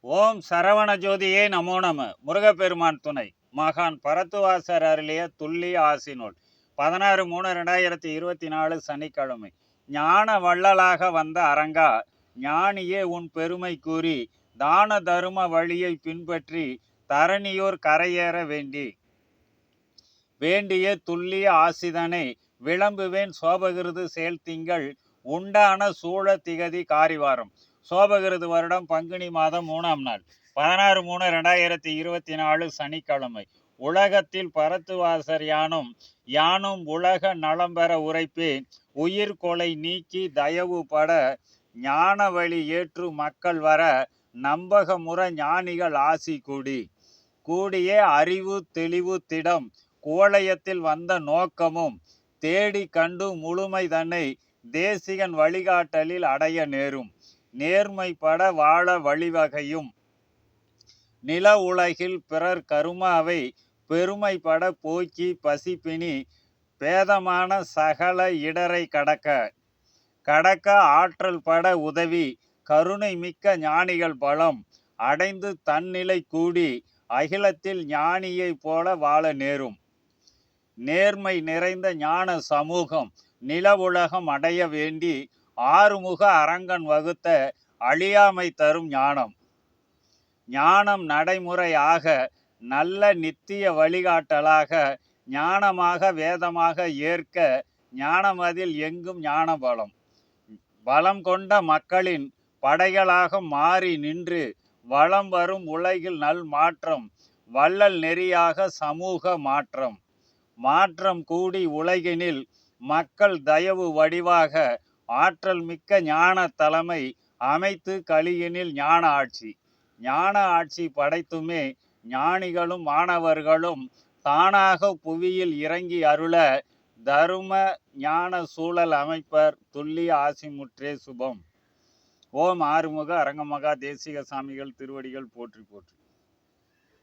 ஓம் சரவண ஜோதியே நமோ நம. முருகப்பெருமான் துணை. மகான் பரத்துவாசர் அருளிய துல்லிய ஆசி நூல். பதினாறு மூணு ரெண்டாயிரத்தி இருபத்தி நாலு சனிக்கிழமை. ஞான வள்ளலாக வந்த அரங்கா ஞானியே உன் பெருமை கூறி தான தரும வழியை பின்பற்றி தரணியோர் கரையேற வேண்டி. வேண்டிய துல்லிய ஆசிதனை விளம்புவேன் சோபகிருது செயல்திங்கள் உண்டான சூழ திகதி காரிவாரம். சோபகிருது வருடம் பங்குனி மாதம் மூணாம் நாள். பதினாறு மூணு ரெண்டாயிரத்தி இருபத்தி நாலு சனிக்கிழமை. உலகத்தில் பரத்துவாசர் யானும் யானும் உலக நலம் பெற உரைப்பே உயிர் கொலை நீக்கி தயவு பட ஞான வழி ஏற்று மக்கள் வர நம்பகமுற ஞானிகள் ஆசி கூடி. கூடிய அறிவு தெளிவு திடம் கோளையத்தில் வந்த நோக்கமும் தேடி கண்டு முழுமை தன்னை தேசிகன் வழிகாட்டலில் அடைய நேரும். நேர்மைப்பட வாழ வழிவகையும். நில உலகில் பிறர் கருமாவை பெருமைப்பட போக்கி பசிப்பினி பேதமான சகல இடரை கடக்க கடக்க ஆற்றல் பட உதவி கருணை மிக்க ஞானிகள் பலம் அடைந்து தன்னிலை கூடி அகிலத்தில் ஞானியைப் போல வாழ நேரும். நேர்மை நிறைந்த ஞான சமூகம் நில உலகம் அடைய வேண்டி ஆறுமுக அரங்கன் வகுத்த அழியாமை தரும் ஞானம். ஞானம் நடைமுறையாக நல்ல நித்திய வழிகாட்டலாக ஞானமாக வேதமாக ஏற்க ஞானம் அதில் எங்கும் ஞான பலம் பலம் கொண்ட மக்களின் படைகளாக மாறி நின்று வளம் வரும் உலகில் நல் மாற்றம் வள்ளல் நெறியாக சமூக மாற்றம். மாற்றம் கூடி உலகினில் மக்கள் தயவு வடிவாக ஆற்றல் மிக்க ஞான தலைமை அமைத்து கலியினில் ஞான ஆட்சி. ஞான ஆட்சி படைத்துமே ஞானிகளும் மாணவர்களும் தானாக புவியில் இறங்கி அருள தரும ஞான சூழல் அமைப்பர் துல்லிய ஆசிமுற்றே சுபம். ஓம் ஆறுமுக அரங்கமகா தேசிக சாமிகள் திருவடிகள் போற்றி போற்றி.